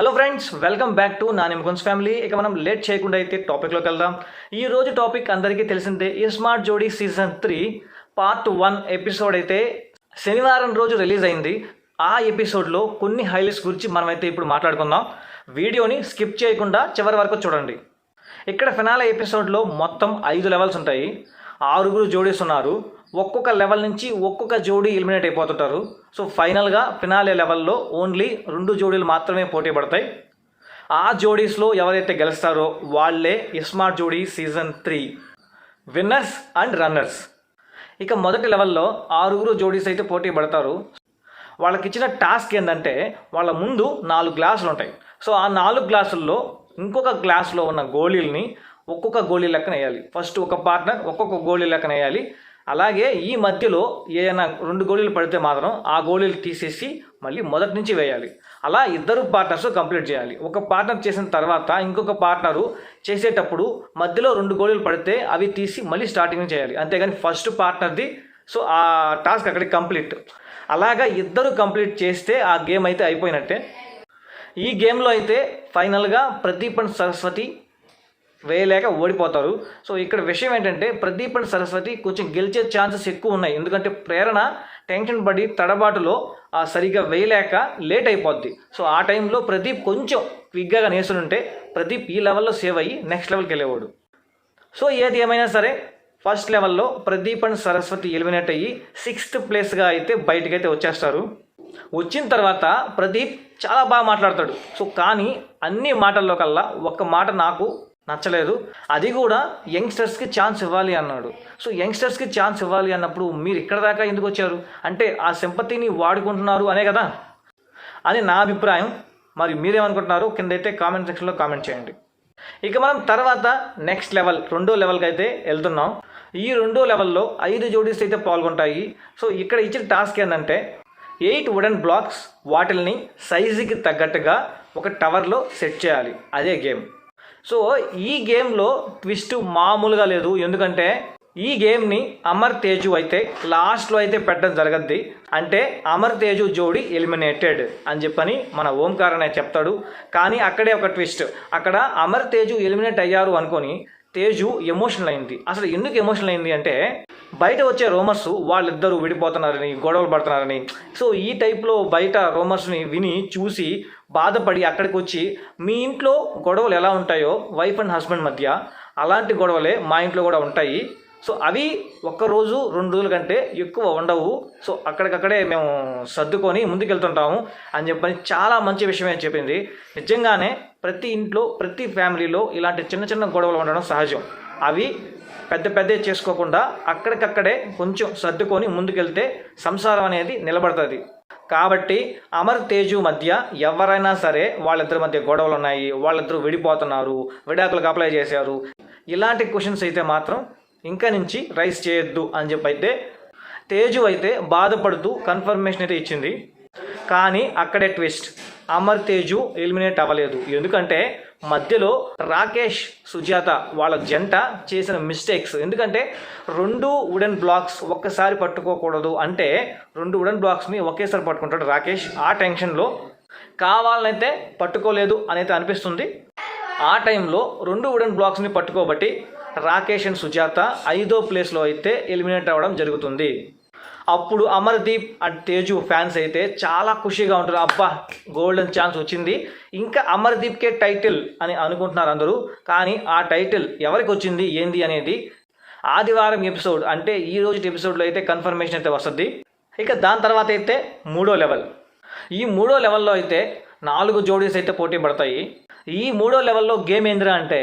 Hello friends welcome back to నా నిమ్కొన్స్ family ఇక మనం లేట్ చేయకుండా అయితే టాపిక్లోకి వెళ్దాం. ఈ రోజు టాపిక్ అందరికీ తెలిసిందే. ఈ smart Jodi season three part one episode అయితే శనివారం రోజు రిలీజ్ అయింది. ఆ ఎపిసోడ్లో కొన్ని హైలైట్స్ గురించి మనమైతే ఇప్పుడు మాట్లాడుకుందాం. వీడియోని స్కిప్ చేయకుండా చివరి వరకు చూడండి. ఇక్కడ ఫినాల ఎపిసోడ్లో మొత్తం ఐదు లెవెల్స్ ఉంటాయి. ఆరుగురు జోడీస్ ఉన్నారు. ఒక్కొక్క లెవెల్ నుంచి ఒక్కొక్క జోడీ ఎలిమినేట్ అయిపోతుంటారు. సో ఫైనల్గా ఫినాలే లెవెల్లో ఓన్లీ రెండు జోడీలు మాత్రమే పోటీ పడతాయి. ఆ జోడీస్లో ఎవరైతే గెలుస్తారో వాళ్ళే iSmart Jodi season three. Winners and runners ఇక మొదటి లెవెల్లో ఆరుగురు జోడీస్ అయితే పోటీ పడతారు. వాళ్ళకి ఇచ్చిన టాస్క్ ఏంటంటే వాళ్ళ ముందు నాలుగు గ్లాసులు ఉంటాయి. సో ఆ నాలుగు గ్లాసుల్లో ఇంకొక గ్లాసులో ఉన్న గోళీల్ని ఒక్కొక్క గోళీ లెక్కన వేయాలి. ఫస్ట్ ఒక పార్ట్నర్ ఒక్కొక్క గోళీ లెక్కన వేయాలి. అలాగే ఈ మధ్యలో ఏదైనా రెండు గోళీలు పడితే మాత్రం ఆ గోళీలు తీసేసి మళ్ళీ మొదటి నుంచి వేయాలి. అలా ఇద్దరు పార్ట్నర్స్ కంప్లీట్ చేయాలి. ఒక పార్ట్నర్ చేసిన తర్వాత ఇంకొక పార్ట్నరు చేసేటప్పుడు మధ్యలో రెండు గోళీలు పడితే అవి తీసి మళ్ళీ స్టార్టింగ్ చేయాలి. అంతేగాని ఫస్ట్ పార్ట్నర్ది సో ఆ టాస్క్ అక్కడికి కంప్లీట్ అలాగా ఇద్దరు కంప్లీట్ చేస్తే ఆ గేమ్ అయితే అయిపోయినట్టే. ఈ గేమ్లో అయితే ఫైనల్గా ప్రదీప్ అండ్ సరస్వతి వేయలేక ఓడిపోతారు. సో ఇక్కడ విషయం ఏంటంటే ప్రదీప్ అండ్ సరస్వతి కొంచెం గెలిచే ఛాన్సెస్ ఎక్కువ ఉన్నాయి. ఎందుకంటే ప్రేరణ టెన్షన్ పడి తడబాటులో సరిగ్గా వేయలేక లేట్ అయిపోద్ది. సో ఆ టైంలో ప్రదీప్ కొంచెం క్విక్గా నేసునుంటే ప్రదీప్ ఈ లెవెల్లో సేవ్ అయ్యి నెక్స్ట్ లెవెల్కి వెళ్ళేవాడు. సో ఏది ఏమైనా సరే ఫస్ట్ లెవెల్లో ప్రదీప్ అండ్ సరస్వతి ఎలిమినేట్ అయ్యి సిక్స్త్ ప్లేస్గా అయితే బయటకు అయితే వచ్చేస్తారు. వచ్చిన తర్వాత ప్రదీప్ చాలా బాగా మాట్లాడతాడు. సో కానీ అన్ని మాటల్లో కల్లా ఒక్క మాట నాకు నచ్చలేదు. అది కూడా యంగ్స్టర్స్కి ఛాన్స్ ఇవ్వాలి అన్నాడు. సో యంగ్స్టర్స్కి ఛాన్స్ ఇవ్వాలి అన్నప్పుడు మీరు ఇక్కడ దాకా ఎందుకు వచ్చారు? అంటే ఆ సింపతిని వాడుకుంటున్నారు అనే కదా? అని నా అభిప్రాయం. మరి మీరేమనుకుంటున్నారు? కింద అయితే కామెంట్ సెక్షన్లో కామెంట్ చేయండి. ఇక మనం తర్వాత నెక్స్ట్ లెవెల్ రెండో లెవెల్కి అయితే వెళ్తున్నాం. ఈ రెండో లెవెల్లో ఐదు జోడీస్ అయితే పాల్గొంటాయి. సో ఇక్కడ ఇచ్చిన టాస్క్ ఏంటంటే ఎయిట్ వుడెన్ బ్లాక్స్ వాటిల్ని సైజుకి తగ్గట్టుగా ఒక టవర్లో సెట్ చేయాలి. అదే గేమ్ సో ఈ గేమ్లో ట్విస్ట్ మామూలుగా లేదు. ఎందుకంటే ఈ గేమ్ని అమర్ తేజు అయితే లాస్ట్లో అయితే పెట్టడం జరగద్ది. అంటే అమర్ తేజు జోడి ఎలిమినేటెడ్ అని చెప్పని మన ఓంకార్ అనే చెప్తాడు. కానీ అక్కడే ఒక ట్విస్ట్. అక్కడ అమర్ తేజు ఎలిమినేట్ అయ్యారు అనుకొని తేజు ఎమోషనల్ అయింది. అసలు ఎందుకు ఎమోషనల్ అయింది అంటే బయట వచ్చే రోమర్స్ వాళ్ళిద్దరూ విడిపోతున్నారని గొడవలు పడుతున్నారని. సో ఈ టైప్లో బయట రోమర్స్ని విని చూసి బాధపడి అక్కడికి వచ్చి మీ ఇంట్లో గొడవలు ఎలా ఉంటాయో వైఫ్ అండ్ హస్బెండ్ మధ్య? అలాంటి గొడవలే మా ఇంట్లో కూడా ఉంటాయి. సో అవి ఒక్కరోజు రెండు రోజుల కంటే ఎక్కువ ఉండవు. సో అక్కడికక్కడే మేము సర్దుకొని ముందుకెళ్తుంటాము అని చెప్పని చాలా మంచి విషయమే చెప్పింది. నిజంగానే ప్రతి ఇంట్లో ప్రతి ఫ్యామిలీలో ఇలాంటి చిన్న చిన్న గొడవలు ఉండడం సహజం. అవి పెద్ద పెద్ద చేసుకోకుండా అక్కడికక్కడే కొంచెం సర్దుకొని ముందుకెళ్తే సంసారం అనేది నిలబడుతుంది. కాబట్టి అమర్ తేజు మధ్య ఎవరైనా సరే వాళ్ళిద్దరి మధ్య గొడవలు ఉన్నాయి వాళ్ళిద్దరూ విడిపోతున్నారు విడాకులకు అప్లై చేశారు. ఇలాంటి క్వశ్చన్స్ అయితే మాత్రం ఇంకా నుంచి రైస్ చేయొద్దు అని చెప్పి అయితే తేజు అయితే బాధపడుతూ కన్ఫర్మేషన్ అయితే ఇచ్చింది. కానీ అక్కడే ట్విస్ట్. అమర్ తేజు ఎలిమినేట్ అవ్వలేదు. ఎందుకంటే మధ్యలో రాకేష్ సుజాత వాళ్ళ జంట చేసిన మిస్టేక్స్. ఎందుకంటే రెండు వుడెన్ బ్లాక్స్ ఒక్కసారి పట్టుకోకూడదు అంటే రెండు వుడెన్ బ్లాక్స్ని ఒకేసారి పట్టుకుంటాడు రాకేష్. ఆ టెన్షన్లో కావాలనైతే పట్టుకోలేదు అనేది అనిపిస్తుంది. ఆ టైంలో రెండు వుడెన్ బ్లాక్స్ని పట్టుకోబట్టి రాకేష్ అండ్ సుజాత ఐదో ప్లేస్లో అయితే ఎలిమినేట్ అవ్వడం జరుగుతుంది. అప్పుడు అమర్దీప్ అండ్ తేజు ఫ్యాన్స్ అయితే చాలా ఖుషిగా ఉంటారు. అబ్బా గోల్డెన్ ఛాన్స్ వచ్చింది. ఇంకా అమర్దీప్కే టైటిల్ అని అనుకుంటున్నారు అందరూ. కానీ ఆ టైటిల్ ఎవరికి వచ్చింది ఏంది అనేది ఆదివారం ఎపిసోడ్ అంటే ఈ రోజు ఎపిసోడ్లో అయితే కన్ఫర్మేషన్ అయితే వస్తుంది. ఇక దాని తర్వాత అయితే మూడో లెవెల్ ఈ మూడో లెవెల్లో అయితే నాలుగు జోడీస్ అయితే పోటీ పడతాయి. ఈ మూడో లెవెల్లో గేమ్ ఏందిరా అంటే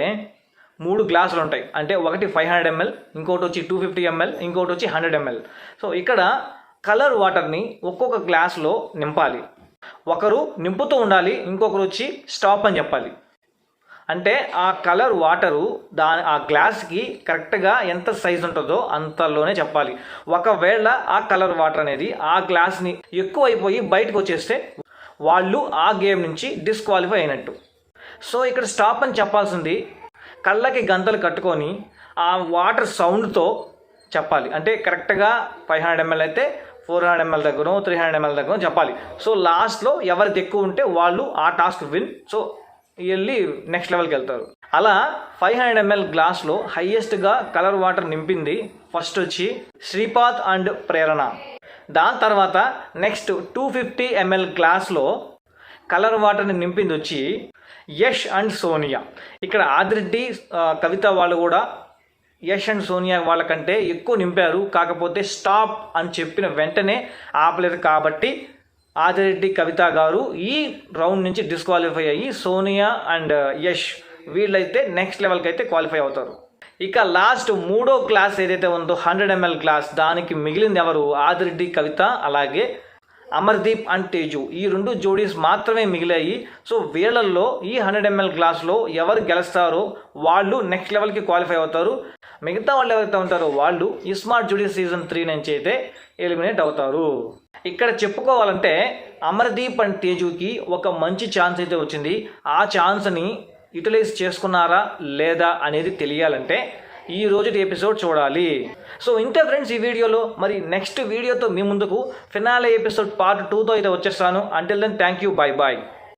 మూడు గ్లాసులు ఉంటాయి. అంటే ఒకటి ఫైవ్ హండ్రెడ్ ఎంఎల్ ఇంకోటి వచ్చి టూ ఫిఫ్టీ ఎంఎల్ ఇంకోటి వచ్చి హండ్రెడ్ ఎంఎల్ సో ఇక్కడ కలర్ వాటర్ని ఒక్కొక్క గ్లాస్లో నింపాలి. ఒకరు నింపుతూ ఉండాలి ఇంకొకరు వచ్చి స్టాప్ అని చెప్పాలి. అంటే ఆ కలర్ వాటరు దాని ఆ గ్లాస్కి కరెక్ట్గా ఎంత సైజ్ ఉంటుందో అంతలోనే చెప్పాలి. ఒకవేళ ఆ కలర్ వాటర్ అనేది ఆ గ్లాస్ని ఎక్కువైపోయి బయటకు వచ్చేస్తే వాళ్ళు ఆ గేమ్ నుంచి డిస్క్వాలిఫై అయినట్టు. సో ఇక్కడ స్టాప్ అని చెప్పాల్సింది కళ్ళకి గంతలు కట్టుకొని ఆ వాటర్ సౌండ్తో చెప్పాలి. అంటే కరెక్ట్గా ఫైవ్ హండ్రెడ్ ఎంఎల్ అయితే ఫోర్ హండ్రెడ్ ఎంఎల్ దగ్గర త్రీ హండ్రెడ్ ఎంఎల్ దగ్గర చెప్పాలి. సో లాస్ట్లో ఎవరిది ఎక్కువ ఉంటే వాళ్ళు ఆ టాస్క్ విన్. సో వెళ్ళి నెక్స్ట్ లెవెల్కి వెళ్తారు. అలా ఫైవ్ హండ్రెడ్ ఎంఎల్ గ్లాస్లో హయ్యెస్ట్గా కలర్ వాటర్ నింపింది ఫస్ట్ వచ్చి శ్రీపాద్ అండ్ ప్రేరణ. దాని తర్వాత నెక్స్ట్ టూ ఫిఫ్టీ ఎంఎల్ గ్లాస్లో కలర్ వాటర్ని నింపింది వచ్చి యష్ అండ్ సోనియా. ఇక్కడ ఆదిరెడ్డి కవిత వాళ్ళు కూడా యష్ అండ్ సోనియా వాళ్ళకంటే ఎక్కువ నింపారు. కాకపోతే స్టాప్ అని చెప్పిన వెంటనే ఆపలేదు కాబట్టి ఆదిరెడ్డి కవిత గారు ఈ రౌండ్ నుంచి డిస్క్వాలిఫై అయ్యి సోనియా అండ్ యష్ వీళ్ళైతే నెక్స్ట్ లెవెల్కి అయితే క్వాలిఫై అవుతారు. ఇక లాస్ట్ మూడో క్లాస్ ఏదైతే ఉందో హండ్రెడ్ ఎంఎల్ క్లాస్ దానికి మిగిలింది ఎవరు? ఆదిరెడ్డి కవిత అలాగే అమర్దీప్ అండ్ తేజు. ఈ రెండు జోడీస్ మాత్రమే మిగిలాయి. సో వీళ్ళల్లో ఈ హండ్రెడ్ ఎంఎల్ గ్లాస్లో ఎవరు గెలుస్తారో వాళ్ళు నెక్స్ట్ లెవెల్కి క్వాలిఫై అవుతారు. మిగతా వాళ్ళు ఎవరైతే ఉంటారో వాళ్ళు ఈ స్మార్ట్ జోడీ సీజన్ త్రీ నుంచి అయితే ఎలిమినేట్ అవుతారు. ఇక్కడ చెప్పుకోవాలంటే అమర్దీప్ అండ్ తేజుకి ఒక మంచి ఛాన్స్ అయితే వచ్చింది. ఆ ఛాన్స్ని యూటిలైజ్ చేసుకున్నారా లేదా అనేది తెలియాలంటే ఈ రోజు ఎపిసోడ్ చూడాలి. సో ఇంతే ఫ్రెండ్స్ ఈ వీడియోలో మరి నెక్స్ట్ వీడియోతో మీ ముందుకు ఫినాలే ఎపిసోడ్ పార్ట్ టూతో అయితే వచ్చేస్తాను. Until then thank you bye bye